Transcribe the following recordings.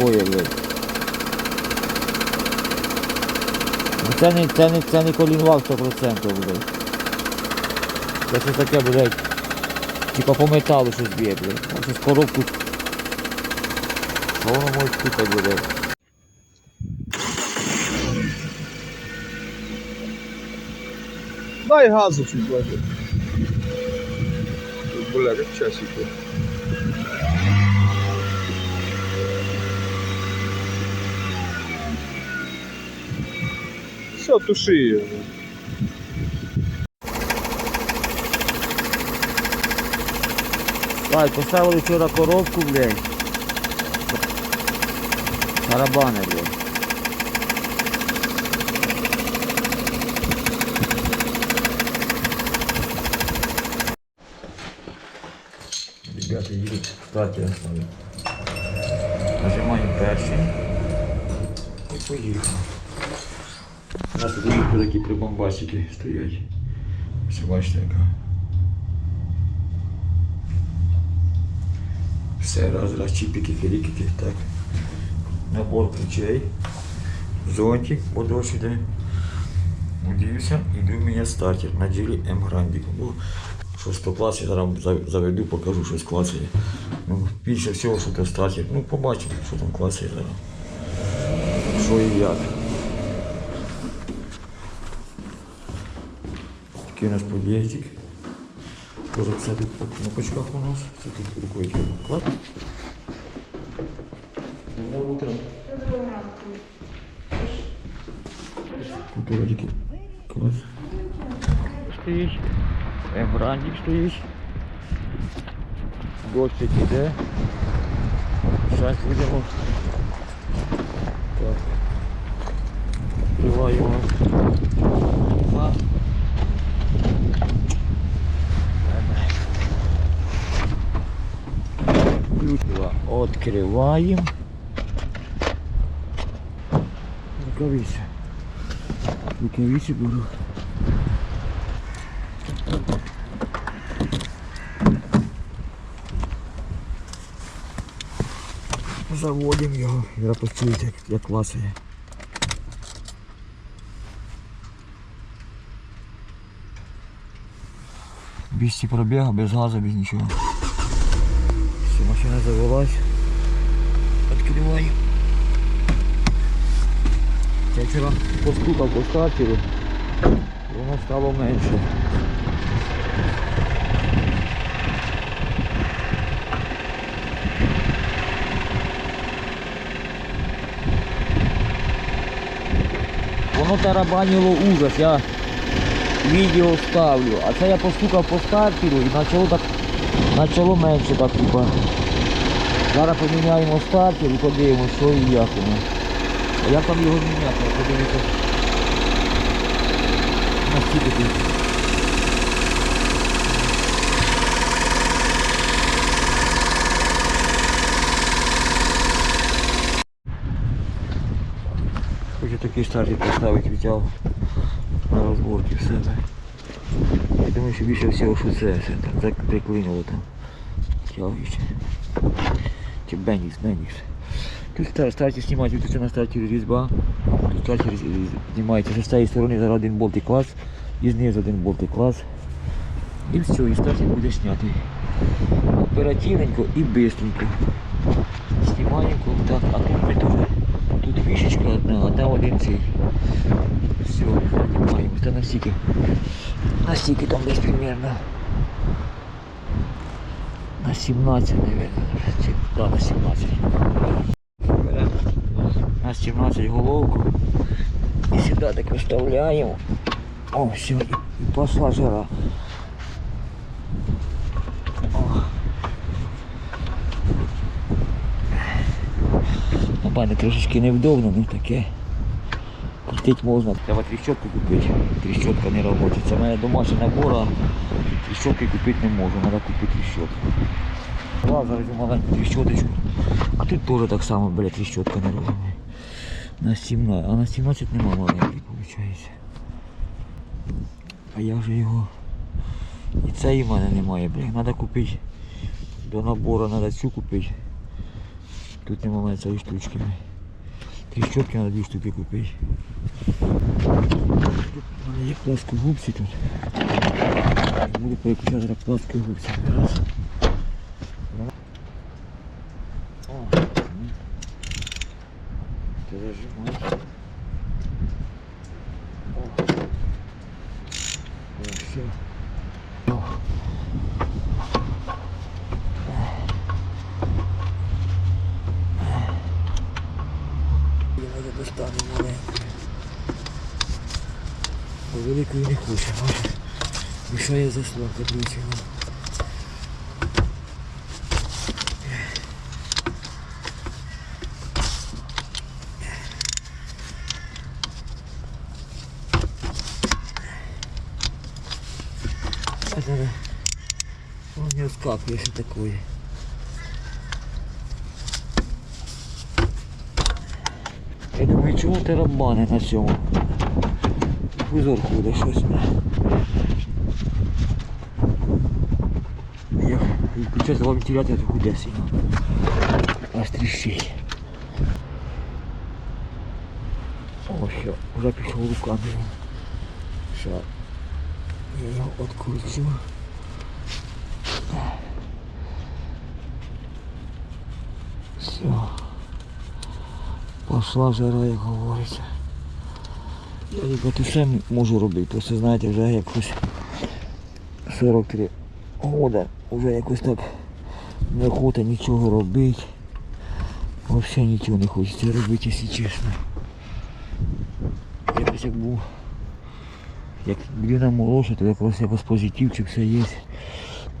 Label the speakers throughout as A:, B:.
A: Блядь? Ну це не, це не, це не колінвал 100%, блядь. Це щось таке, блядь. Типа по металу щось б'є, блядь. А щось коробку. Що воно може стукати, блядь?
B: Дай газу чуть вложи. Бля, как часики. Все, туши ее.
A: Ай, поставили вчора коробку, блядь. Тарабани, блядь. Ребята едут стартер оставили. Нажимаем перший. І поїхали. У нас тут такі прибамбасики стоять. Ось бачите яка. Все, раз, раз, чіпики, філікики, так. Набор ключей. Зонтик, подошв іде. Удивився, іду мене стартер на ділі М Грандік. Ну, шостого клас, я зараз заведу, покажу, щось клацає. Ну, більше всього, що це стартер. Ну, побачимо, що там клацає зараз. Що і як. Такий у нас под'їздик. Тоже все тут по кнопочках у нас. Все тут рукою клад. Доброе утро. Тут вроде класс. Стоїть. Емграндик стоїть. Дощик іде. Зараз будемо. Так. Відкриваємо. А. Ключова открываем. Рукавицы. Рукавицы беру. Заводим його. Зараз почуєте, як, як класує. Без ці пробіга, без газу, без нічого. Все, машина завелась. Открываем. Я вчора постукав по стартеру, і воно стало менше. Воно тарабанило ужас, я відео ставлю, а це я постукав по стартеру і почало так почало менше так типа. Зараз поміняємо стартер і подивимося, що і як воно. А як там його міняти? Подивіться. Наскільки тут. Хочу такий стартер поставити, взяв на розборки в себе. Я думаю, що більше всього, що це, це так, так приклинило там. Тягуючи. Чи Бенікс, Бенікс. Тут ста- стартер знімати, тут на стартері різьба. Тут різ- знімається з цієї сторони зараз один болтик клас, і знизу один болтик клас. І все, і стартер буде знятий. Оперативненько і бистренько. Знімаємо так, а тут ми теж. Тут фішечка одна, а там один цей. Все, знімаємо. Це настільки. Настільки там десь примерно. На 17, наверное. Чи- Да, на 17. Беремо на 17 головку. І сюди так виставляємо. О, все, і, пошла жара. На мене трошечки невдобно, ну таке. Крутить можна. Треба тріщотку купити. Тріщотка не робоча. Це мене домашня набора. Тріщотки купити не можу, треба купити зараз цю маленьку тріщоточку. А тут теж так само, бля, тріщотка не робить. На 17, а на 17 нема маленької, виходить. А я вже його. І цей в мене немає, бля. Треба купити. До набору треба цю купити. Тут немає цієї штучки. Три щотки на дві штуки. У мене є пласкогубці тут. Буду переключати зараз пласкогубці. Раз. Два. О. О, все. О. Я може достану маленьку. Бо великої не хочу, може. Мішає заслонка включена. Это он не скакивает, что такое. Я думаю, чому тарабани на цьому? Визор буде щось. включати вам вентилятор то куди сильно. Аж тріщить. О, все, вже пішов руками. Що? Я його відкручу. Все. Пошла жара, як говориться. Я ребята все можу робити. Просто знаєте, вже якось 43 года, Вже якось так неохота нічого робити. Взагалі нічого не хочеться робити, якщо чесно. Якось як був. Як людина молодша, то якраз якось позитивчик все є.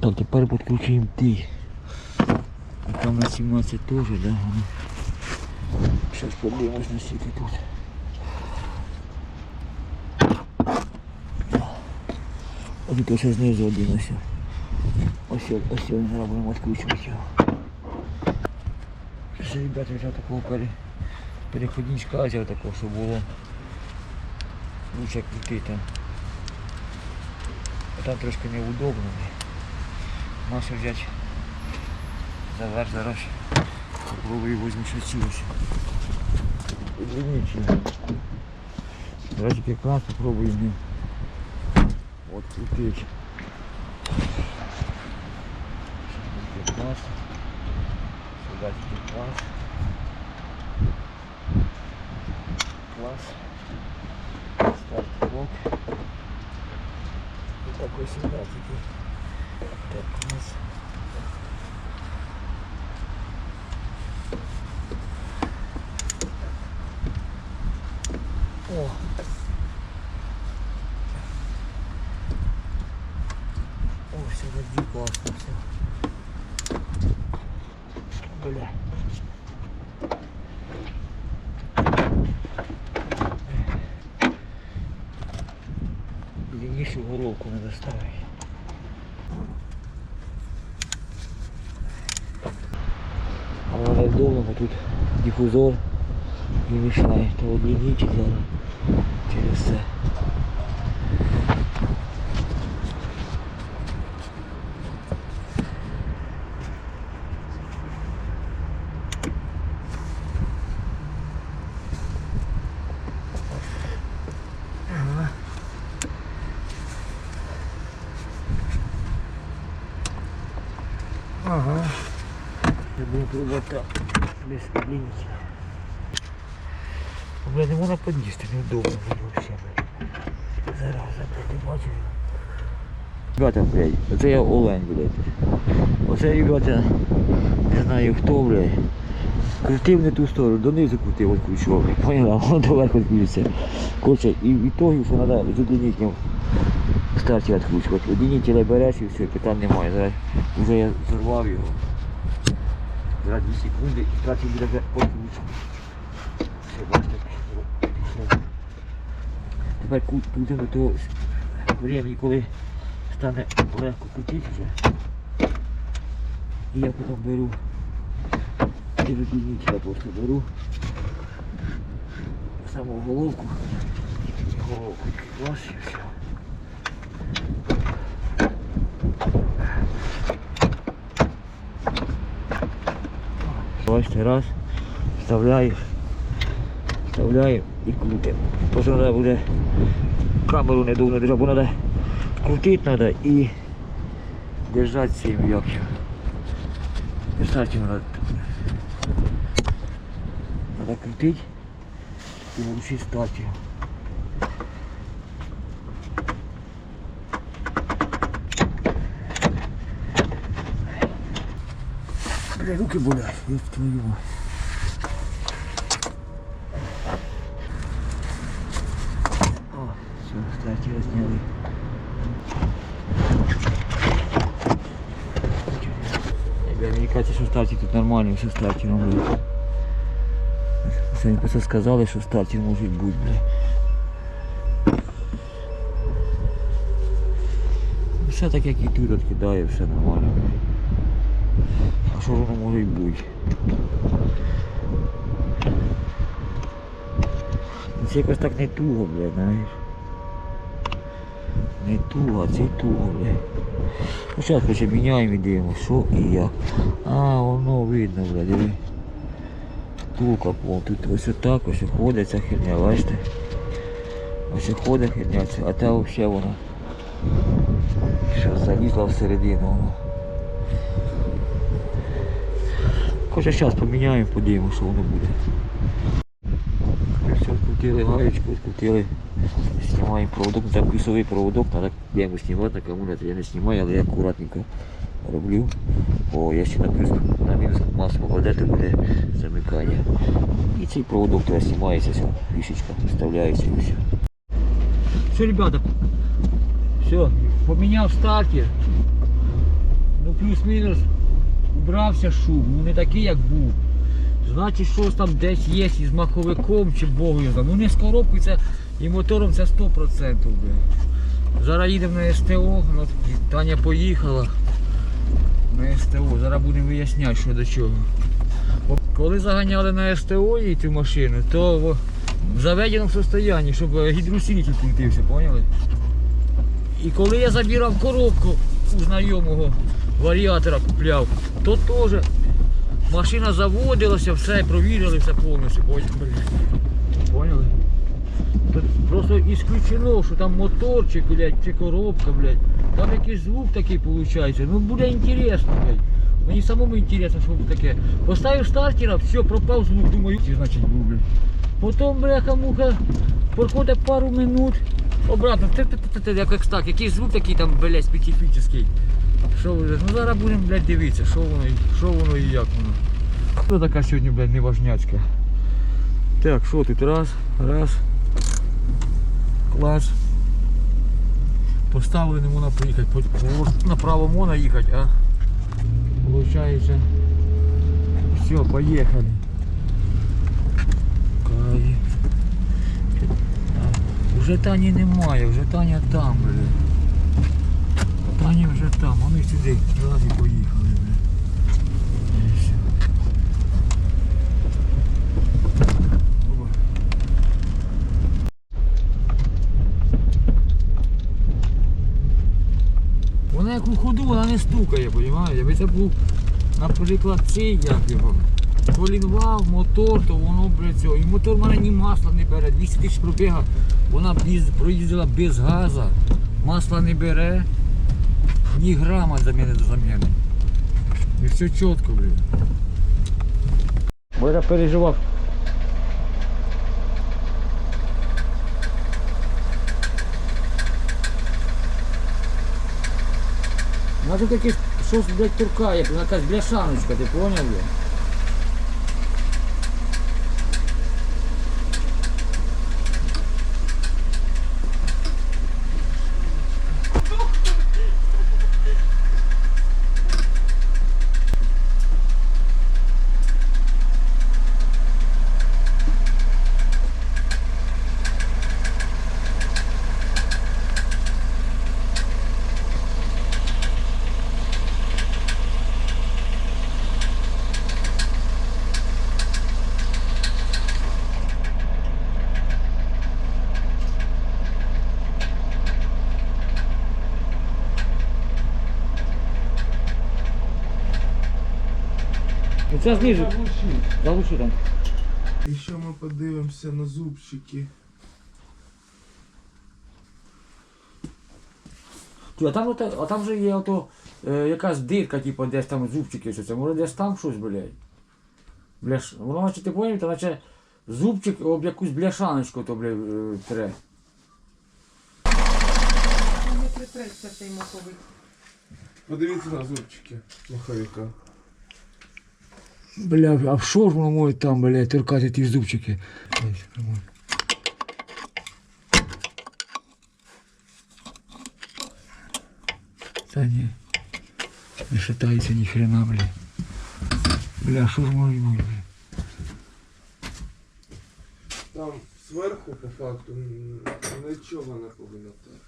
A: Так, тепер підключуємо ти. А там на 17 теж, да? Сейчас подивимось на скільки тут. Ось тут ось знизу один. Ось ось зараз будемо відкручувати його. Ще, ребята, вже такого пере... переходничка взяв такого, щоб було лучше крутити там. А там трошки неудобно. Машу взяти заверх зараз. Попробую ще цілося. Извините. Давайте как раз попробуем вот крутить. Китайский класс. Класс. Старт блок. И такой 17. Бо тут дифузор не мешает, то удлинить зараз через це. Ага. Ага. Я буду пробовать так, без. Бля, не можна під'їсти, неудобно буде вообще. Зараз блядь, не бачу. Ребята, блядь, оце я олень, блядь. Оце, ребята, не знаю хто, блядь. Крутив не ту сторону, донизу крутив, відкручував, блядь. Поняла, воно доверху відкрутиться. Короче, і від того, що треба з удлинителем старті відкручувати. Удлинителя береш і все, питань немає. Зараз вже я зорвав його. Зараз 2 секунди і буде вже відкручувати. Все, бачите, пішло. Тепер крутимо до того времени, коли стане легко крутити вже. І я потім беру і вибільнителя просто беру саму головку. Головку клас і все. Бачите, раз. вставляю, вставляю і крутим. Просто треба буде камеру не довго держати, бо треба крутити треба і держати цим як. Держати треба. Крутити і всі стати. Бля, руки болять, ёб твою мать. О, все, стартер сняли. Бля, мені кажется, що стартер тут нормальний, все стартером буде. Самі просто сказали, що стартер може бути, бля. Все так як і тут відкидає, все нормально, А що воно може й бути? Це якось так не туго, блядь, знаєш. Не туго, а це туго, блядь. Ну зараз хоче міняємо і дивимося, що і як. А, воно видно, блядь, диви. Втулка пол. Тут ось отак ось ходить ця херня, бачите? Ось ходить херня, а та взагалі вона. Що залізла всередину воно. Хоча зараз поміняємо, подивимося, що воно буде. Все, скрутили гаєчку, скрутили, знімаємо проводок, там плюсовий проводок, треба йому знімати, на акумулятор я не знімаю, але я акуратненько роблю. О, я ще на плюс на мінус масу попадете, буде замикання. І цей проводок туди знімається, все, фішечка вставляється і все. Все, ребята, все, поміняв стартер. Ну плюс-мінус убрався шум, ну не такий як був. Значить щось там десь є із маховиком чи знає. Ну не з коробкою це і мотором це 100%. Бля. Зараз їдемо на СТО, Таня поїхала на СТО. Зараз будемо виясняти, що до чого. Коли заганяли на СТО її цю машину, то в- заведеному состоянні, щоб е, гідросилитель крутився, поняли? І коли я забирав коробку у знайомого варіатора купляв, то теж машина заводилася, все, провірили все повністю. Поняли? Просто ісключено, що там моторчик, блядь, чи коробка, блядь. Там якийсь звук такий виходить. Ну буде інтересно, блядь. Мені самому інтересно, що це таке. Поставив стартера, все, пропав звук, думаю, «Ці, значить був, блядь. Потім бляха-муха, проходить пару минут, обратно, як так, якийсь звук такий там, блядь, специфічний. Що вже? Ну зараз будемо, блядь, дивитися, що воно, що воно і як воно. Хто така сьогодні, блядь, неважнячка? Так, що тут? Раз, раз. Клас. Поставили не можна по- Направо можна їхати, а получається. Все, поїхали. Кайф. А, Вже Тані немає, вже Таня там, блядь. Таня вже там, вони сюди раз і поїхали, блядь. І все. Опа. Вона як у ходу, вона не стукає, розумієте? Якби це був, наприклад, цей як його. Колінвал, мотор, то воно блядь, цього. І мотор в мене ні масла не бере. 200 тисяч пробіга, вона проїздила без газу, масла не бере, ні грама заміни до заміни. І все чітко, блін. Бо я переживав. Тут якесь щось, блядь, турка, як якась бляшаночка, ти поняв, блядь? Це знизу. Заглуши там.
C: І ще ми подивимося на зубчики.
A: А там, ото- а там же є ото, е, якась дирка, типу, десь там зубчики, що це, може десь там щось, блядь. Бляш... Воно, наче ти поняв, то наче зубчик об якусь бляшаночку то, блядь, е, тре.
D: Не притреться цей маховик.
C: Подивіться на зубчики маховика.
A: Бля, а ж воно може там, блядь, торкати ті зубчики? Та ні. Не шатається ні хрена, бля. Бля, що ж може бути, бля?
C: Там зверху, по факту, нічого не повинно так.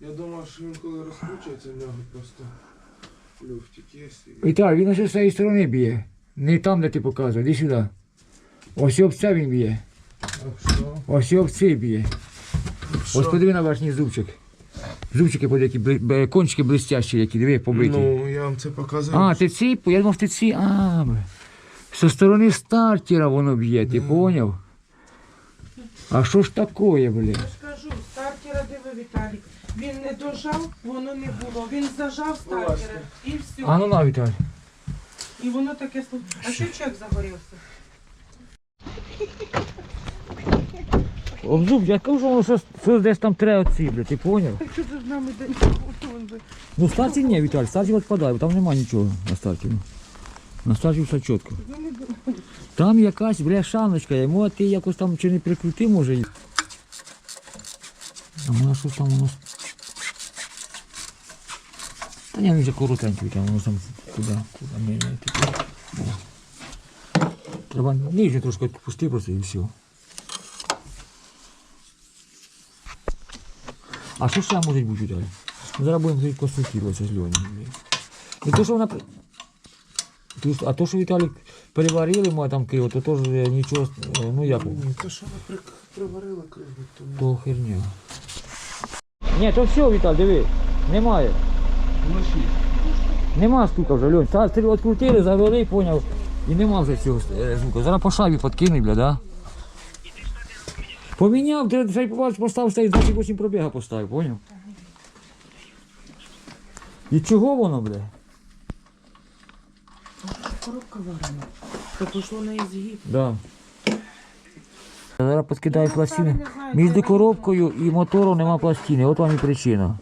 C: Я думаю, що він коли розкручується, в нього просто люфтик є. і-
A: так, він ось з цієї сторони б'є. Не там, де ти показував, іди сюди. Ось об це він б'є. Ось об цей б'є. Ось
C: Що?
A: подиви на верхній зубчик. Зубчики які бли- кончики блистящі, які диви, побиті.
C: Ну, я вам це показав.
A: А, ти ці? Я думав, ти ці. А. Со сторони стартера воно б'є, ти поняв? А що ж таке, бля?
D: Я ж кажу, стартера диви, Віталік. Він не дожав, воно не було. Він зажав стартера і все.
A: А ну на, Віталій.
D: І воно таке слу- А що чек загорівся?
A: Об зуб, я кажу, що воно щось, щось десь там треба оці, бля, ти поняв?
D: Так що ти з нами день?
A: Ну, старті ні, Віталій, старті відпадає, бо там нема нічого на старті. ну. На старті все чітко. Там якась бляшаночка, йому а ти якось там чи не прикрути може. А вона що там воно. Та ні, він вже коротенький, там там куди, куди не, не типу. Треба нижню трошки відпусти просто і все. А що ще може бути далі? Зараз будемо консультуватися з Льоною. І то, що вона... а то, що Віталік переварили ми там криво, то теж е, нічого, е, ну як,
C: Ні, те, що при- приварили криво, тому.
A: то херня. Ні, то все, Віталь, диви, немає.
C: Вночі.
A: Нема стука вже, Льонь. Та ти відкрутили, завели, поняв. І нема вже цього е, звуку. Зараз по шайбі подкинуть, бля, да? Поміняв, ти ще й побачиш, поставив стоїть 28 пробіга поставив, поняв? І чого воно, бля?
D: Коробка варена. То пішло на ізгиб.
A: Да. Зараз підкидаю пластини. Між коробкою і мотором нема пластини. От вам і причина.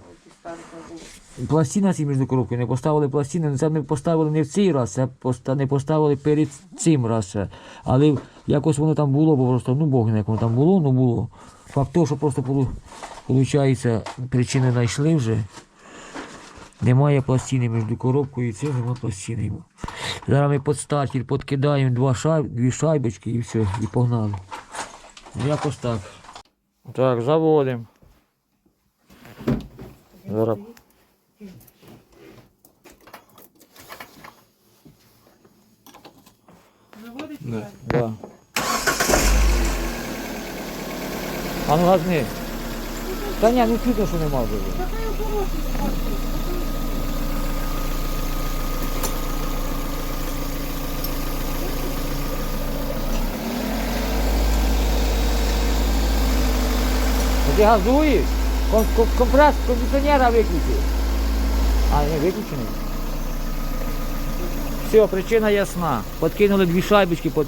A: Пластина ці між коробкою не поставили пластини, це не поставили не в цей раз, це не поставили перед цим раз. Але якось воно там було, бо просто, ну Бог не як воно там було, ну було. Факт того, що просто виходить, причини знайшли вже. Немає пластини між коробкою і цим нема пластини. Зараз ми під стартер підкидаємо два шайб, дві шайбочки і все, і погнали. Ну, Якось так. Так, заводимо. Зараз.
D: Заводить
C: Не.
D: Віталік?
A: Да. А ну газни. Та ні, ну чудо, що нема вже. Ну, Ти газуєш? Ком ком компрес кондиціонера виключив. А, не виключений. Все, причина ясна. Подкинули дві шайбочки під,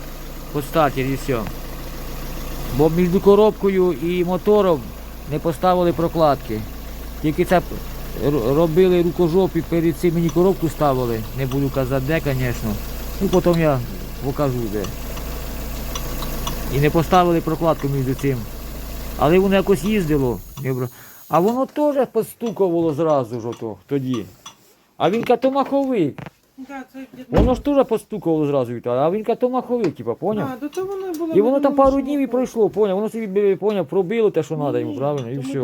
A: під стартер і все. Бо між коробкою і мотором не поставили прокладки. Тільки це робили рукожопі перед цим мені коробку ставили. Не буду казати де, звісно. Ну потім я покажу де. І не поставили прокладку між цим. Але воно якось їздило. А воно теж постукувало зразу ж ото, тоді. А він катомаховик.
D: Да, це
A: Воно ж теж постукало зразу, Віталій, а він катомаховик, типа, поняв?
D: А, до того воно було.
A: І воно там пару днів і пройшло, поняв? Воно собі, поняв, пробило те, що треба йому, правильно, і все.